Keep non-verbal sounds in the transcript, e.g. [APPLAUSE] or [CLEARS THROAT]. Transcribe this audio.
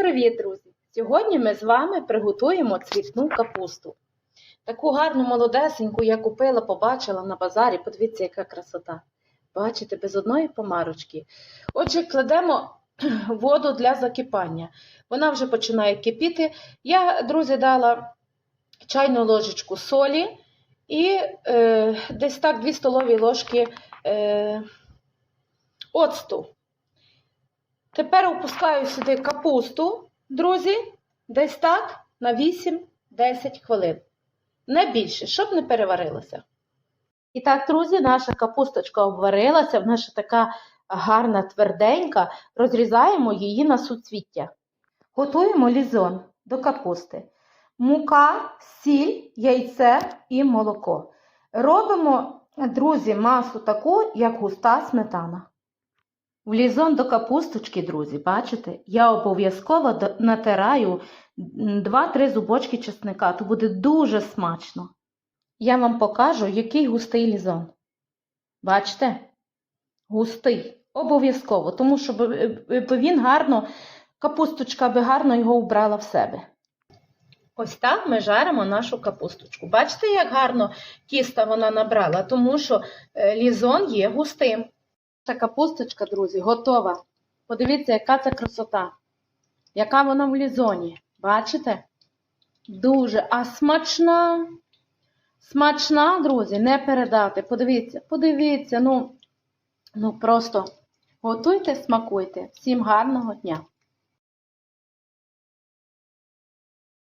привіт, друзі! Сьогодні ми з вами приготуємо цвітну капусту. Таку гарну молодесеньку я купила, побачила на базарі. Подивіться, яка красота. Бачите, без одної помарочки. Отже, кладемо [CLEARS THROAT] воду для закипання. Вона вже починає кипіти. Я, друзі, дала чайну ложечку солі і е, десь так 2 столові ложки е, оцту. Тепер опускаю сюди капусту, друзі, десь так на 8-10 хвилин. Не більше, щоб не переварилося. І так, друзі, наша капусточка обварилася, вона ще така гарна, тверденька. Розрізаємо її на суцвіття. Готуємо лізон до капусти. Мука, сіль, яйце і молоко. Робимо, друзі, масу таку, як густа сметана. В лізон до капусточки, друзі, бачите, я обов'язково натираю 2-3 зубочки чесника, то буде дуже смачно. Я вам покажу, який густий лізон. Бачите? Густий. Обов'язково, тому що б- б він гарно, капусточка би гарно його вбрала в себе. Ось так ми жаримо нашу капусточку. Бачите, як гарно тіста вона набрала, тому що е, лізон є густим. Наша капусточка, друзі, готова. Подивіться, яка це красота. Яка вона в лізоні. Бачите? Дуже. А смачна. Смачна, друзі, не передати. Подивіться, подивіться, ну, ну просто готуйте, смакуйте. Всім гарного дня!